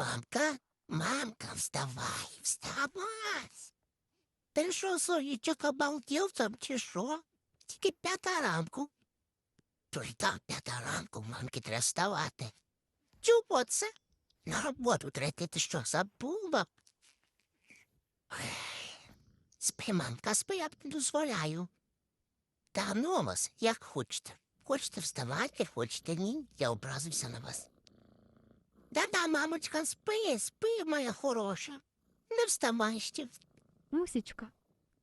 Мамка, мамка, вставай, вставай. Ти що, сонечок, обалдів там чи що? Тільки п'ята ранку. Тож так, п'ята ранку, мамки треба вставати. Чого це? На роботу треба, ти що, забула? Спи, мамка, спи, я не дозволяю. Та ну вас, як хочете. Хочете вставати, хочете ні, я образився на вас. Да-да, мамочка, спи, спи, моя хороша. Не вставай ще. Мусічка.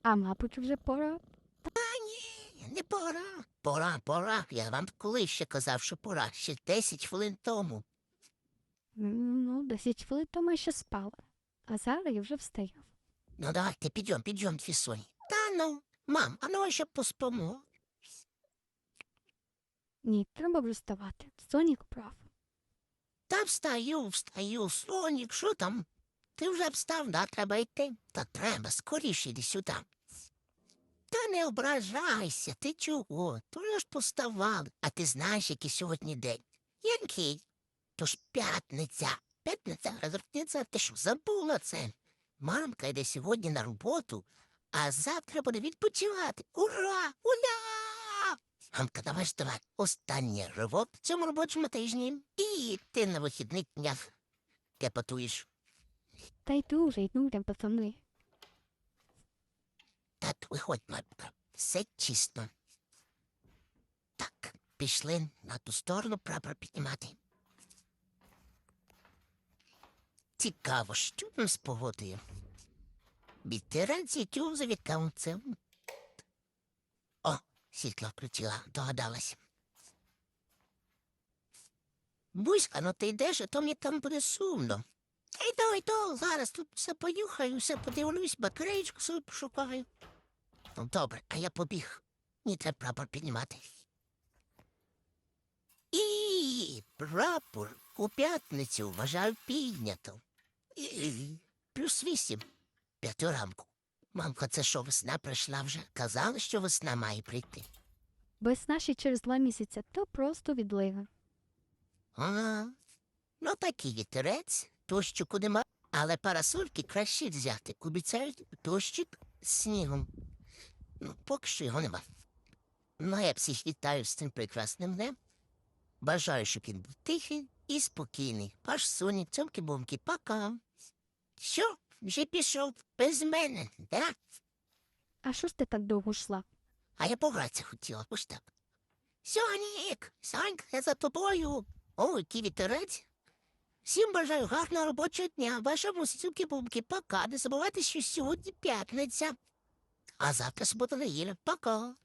А мабуть, вже пора. Ні, не пора. Пора, пора. Я вам коли ще казав, що пора, ще 10 хвилин тому. Ну, 10 хвилин тому я ще спала. А зараз я вже встаю. Ну, давайте, підйом, підйом, фісонь. Та ну, мам, а ну ще поспимо. Ні, треба вже вставати. Сонік прав. Та встаю, встаю, сонік, що там? Ти вже встав, да, треба йти. Та треба, скоріше йди сюди. Та не ображайся, ти чого? То ж поставали. А ти знаєш, який сьогодні день? Який? То ж п'ятниця. П'ятниця, розрахниця, ти що, забула це? Мамка йде сьогодні на роботу, а завтра буде відпочивати. Ура! Ура! Мамка, давай ж давай. Останнє ривок в цьому робочому тижні. І ти на вихідних днях кепатуєш. Та йду вже, йду там пацани. Так, виходь, мамка. Все чисто. Так, пішли на ту сторону прапор піднімати. Цікаво, що там з погодою? Вітеранці тюв за віконцем. Світло включила, догадалась. Буська, ну ти йдеш, а то мені там буде сумно. Йду, йду, зараз тут все понюхаю, все подивлюсь, батареєчку собі пошукаю. Ну, добре, а я побіг. Мені треба прапор піднімати. І прапор у п'ятницю вважаю піднято. І, Плюс вісім. П'яту ранку. Мамка, це що, весна прийшла вже? Казали, що весна має прийти. Весна ще через два місяці, то просто відлига. А, ну такий вітерець, дощику нема, але парасольки краще взяти. Обіцяють дощик з снігом. Ну, поки що його нема. Ну, я всіх вітаю з цим прекрасним днем. Бажаю, щоб він був тихий і спокійний. Ваш сонік, цьомки бомки пока. Що, вже пішов без мене, да? А що ж ти так довго йшла? А я погратися хотіла, ось так. Сонік, Сонька, я за тобою. О, який вітерець. Всім бажаю гарного робочого дня. Вашому сюки бумки пока. Не забувайте, що сьогодні п'ятниця. А завтра субота неділя. Пока.